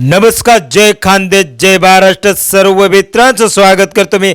नमस्कार जय खानदेश जय महाराष्ट्र सर्व मित्रांचं स्वागत करतो मी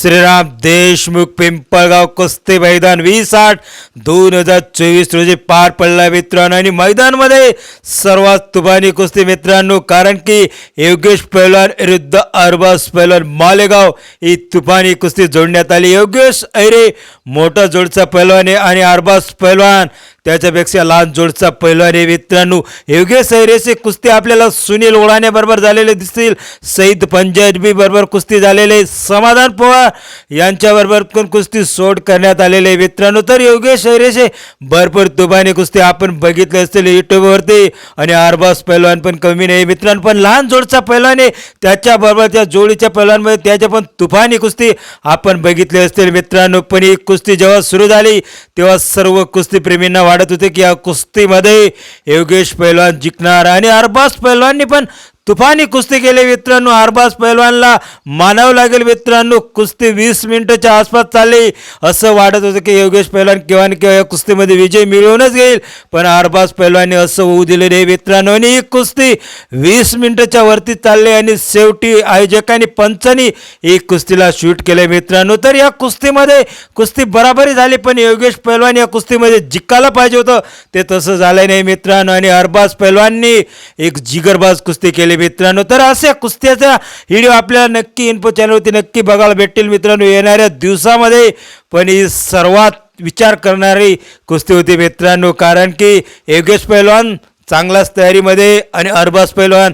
श्रीराम देशमुख पिंपळगाव कुस्ती मैदान वीस आठ दोन हजार चोवीस रोजी पार पडला मित्रांनो. आणि मैदानमध्ये सर्वात तुफानी कुस्ती मित्रांनो कारण की योगेश पैलवान विरुद्ध अरबाज पैलवान मालेगाव ही तुफानी कुस्ती जोडण्यात आली. योगेश ऐरे मोठा जोडचा पैलवान आहे आणि अरबाज पैलवान त्याच्यापेक्षा लहान जोडचा पैलवान आहे. मित्रांनो योगे सैरेचे कुस्ती आपल्याला सुनील ओढाणे बरोबर झालेले दिसतील. सईद पंजाबी बरोबर कुस्ती झालेले. समाधान पवार यांच्याबरोबर पण कुस्ती सोड करण्यात आलेले आहे. मित्रांनो तर योगेश ऐरेचे भरपूर तुफानी कुस्ती आपण बघितले असतील युट्यूबवरती. आणि आरबास पैलवान पण कमी नाही. मित्रांनो पण लहान जोडचा पैलवान आहे. त्याच्याबरोबर त्या जोडीच्या पैलवानमध्ये त्याच्या पण तुफानी कुस्ती आपण बघितली असतील. मित्रांनो पण ही कुस्ती जेव्हा सुरू झाली तेव्हा सर्व कुस्तीप्रेमींना वाटत होते की या कुस्तीमध्ये योगेश पैलवान जिंकणार आणि अरबाज पैलवाननी पण तुफानी कुस्ती केली मित्रांनो अरबाज पैलवानला मानावं लागेल मित्रांनो. कुस्ती वीस मिनिटाच्या आसपास चालली. असं वाटत होतं की योगेश पैलवान केव्हा किंवा केव्हा या कुस्तीमध्ये विजय मिळवूनच घेईल. पण अरबाज पैलवानने असं होऊ दिले नाही मित्रांनो. आणि ही कुस्ती वीस मिनिटाच्या वरती चालली आणि शेवटी आयोजकांनी पंचांनी ही कुस्तीला शूट केले मित्रांनो. तर या कुस्तीमध्ये कुस्ती बराबरी झाली पण योगेश पैलवान या कुस्तीमध्ये जिंकायला पाहिजे होतं. ते तसं झालं नाही मित्रांनो. आणि अरबाज पैलवाननी एक जिगरबाज कुस्ती केली मित्रांनो तर अशा कुस्त्याचा व्हिडिओ आपल्याला नक्की इन्फो चॅनलवरती नक्की बघायला भेटेल मित्रांनो. येणाऱ्या दिवसामध्ये पण ही सर्वात विचार करणारी कुस्ती होती मित्रांनो. कारण की योगेश पैलवान चांगलाच तयारीमध्ये आणि अरबाज पैलवान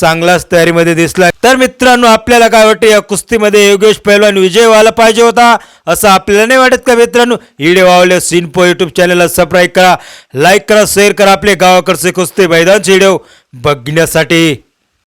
चांगलाच तयारीमध्ये दिसला. तर मित्रांनो आपल्याला काय वाटतं या कुस्तीमध्ये योगेश पैलवान विजय व्हायला पाहिजे होता असं आपल्याला नाही वाटत का मित्रांनो? व्हिडिओ आवडले सिनपो यूट्यूब चॅनलला सबस्क्राईब करा लाईक करा शेअर करा. आपले गावाकडचे कुस्ती मैदानचे व्हिडिओ बघण्यासाठी.